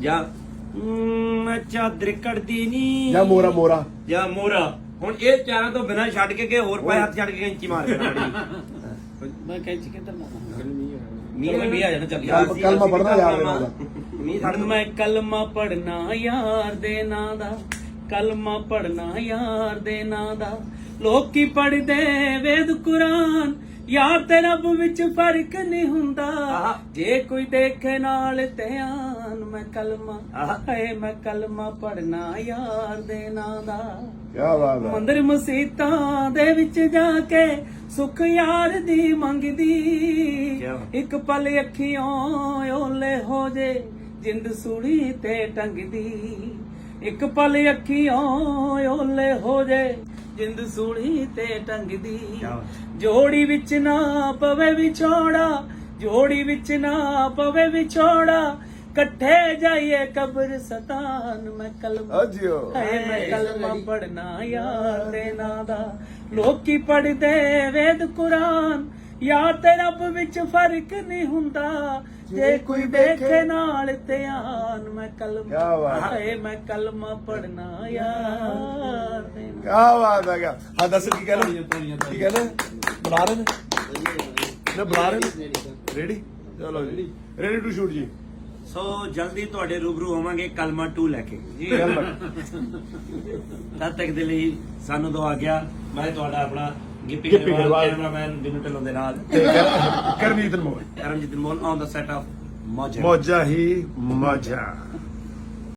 ਜਾਂ ਮ, ਮੈਂ ਚਾਦਰ ਕੱਢਦੀ ਨਹੀਂ ਜਾਂ ਮੋਰਾ ਮੋਰਾ। ਜਾਂ ਮੋਰਾ। ਹੁਣ ਇਹ ਚਾਰਾਂ ਤੋਂ ਬਿਨਾਂ ਛੱਡ ਕੇ ਗਏ ਹੋਰ ਪਾਏ ਹੱਥ ਛੱਡ ਕੇ ਕੈਂਚੀ ਮਾਰ ਕੇ ਮੈਂ ਕੈਂਚੀ ਕਿੱਧਰ ਮਾਰਾਂ ਮੀਂਹ ਆ ਜਾਣਾ। ਚੱਲ ਪੜ੍ਹਨਾ ਯਾਰ ਦੇ ਨਾਲ। ਦਾ। ਮੀਂਹ ਛੱਡ ਮੈਂ ਕਲਮਾ ਪੜਨਾ ਯਾਰ ਦੇ ਨਾਂ ਦਾ। ਕਲਮਾ ਪੜਨਾ ਯਾਰ ਦੇ ਨਾਂ ਦਾ। ਲੋਕੀ ਪੜਦੇ ਵੇਦ ਕੁਰਾਨ ਯਾਰ ਤੇ ਰੱਬ ਵਿੱਚ ਫ਼ਰਕ ਨਹੀਂ ਹੁੰਦਾ। ਜੇ ਕੋਈ ਦੇਖੇ ਨਾਲ ਧਿਆਨ ਮੈਂ ਕਲਮਾ ਆਹਾ। ਹੈ ਮੈਂ ਕਲਮਾ ਪੜਨਾ ਯਾਰ ਦੇ ਨਾਂ ਦਾ ਕੀ ਬਾਤ ਹੈ ਮੰਦਰ ਮਸੀਤਾਂ ਦੇ ਵਿੱਚ ਜਾ ਕੇ ਸੁਖ ਯਾਰ ਦੀ ਮੰਗਦੀ ਕਿਆ। ਇੱਕ ਪਲ ਅੱਖੀਆਂ ਓਲੇ ਹੋ ਜੇ ਜਿੰਦ ਸੂੜੀ ਤੇ ਟੰਗਦੀ ਇੱਕ ਪਲ ਅੱਖੀਆਂ ਓਲੇ ਹੋ ਜੇ ਜਿੰਦ ਸੂੜੀ ਤੇ ਟੰਗਦੀ। ਜੋੜੀ ਵਿੱਚ ਨਾ ਪਵੇ ਵਿਛੋੜਾ ਜੋੜੀ ਵਿੱਚ ਨਾ ਪਵੇ ਵਿਛੋੜਾ। ਇਕੱਠੇ ਜਾਈਏ ਕਬਰ ਸਤਾਨ ਮੈਂ ਕਲਮ ਅਜਿਓ ਹੈ ਮੈਂ ਕਲਮਾ ਪੜਨਾ ਯਾਰ ਦੇ ਨਾਂ ਦਾ। ਲੋਕੀ ਪੜਦੇ ਵੇਦ ਕੁਰਾਨ ਯਾਰ ਤੇ ਰੱਬ ਵਿੱਚ ਫ਼ਰਕ ਨਹੀਂ ਹੁੰਦਾ। ਜੇ ਕੋਈ ਦੇਖੇ ਨਾਲ ਧਿਆਨ ਮੈਂ ਕਲਮਾ ਹੈ। ਮੈਂ ਕਲਮਾ ਪੜਨਾ ਯਾਰ। ਦੇ ਨਾਂ ਕੀ ਬਾਤ ਹੈ ਕਿਆ ਹਾਂ ਦੱਸ ਕੀ ਕਹਿੰਦੇ? ਕੀ ਕਹਿੰਦੇ? ਬੁਲਾ ਰਹੇ ਨੇ? ਨਾ ਬੁਲਾ ਰਹੇ ਨੇ? ਰੈਡੀ ਚਲੋ ਜੀ। ਰੈਡੀ ਟੂ ਸ਼ੂਟ ਜੀ? ਸੋ ਜਲਦੀ ਤੁਹਾਡੇ ਰੂਬਰੂ ਹੋਵਾਂਗੇ ਕਲਮਾ 2 ਲੈ ਕੇ। ਜੀ ਤਦ ਤੱਕ ਦੇ ਲਈ ਸਾਨੂੰ ਦੋ ਆ ਗਿਆ। ਮੈਂ ਤੁਹਾਡਾ ਆਪਣਾ ਗਿੱਪੀ ਗਰੇਵਾਲ। ਕੈਮਰਾਮੈਨ ਬਿਨੂ ਢਿੱਲੋਂ ਦੇ ਨਾਲ। ਤੇ ਕਰ- ਕਰਨੀਤ Anmol Karamjit mall on the set of Maujaan. Maujaan Hi Maujaan.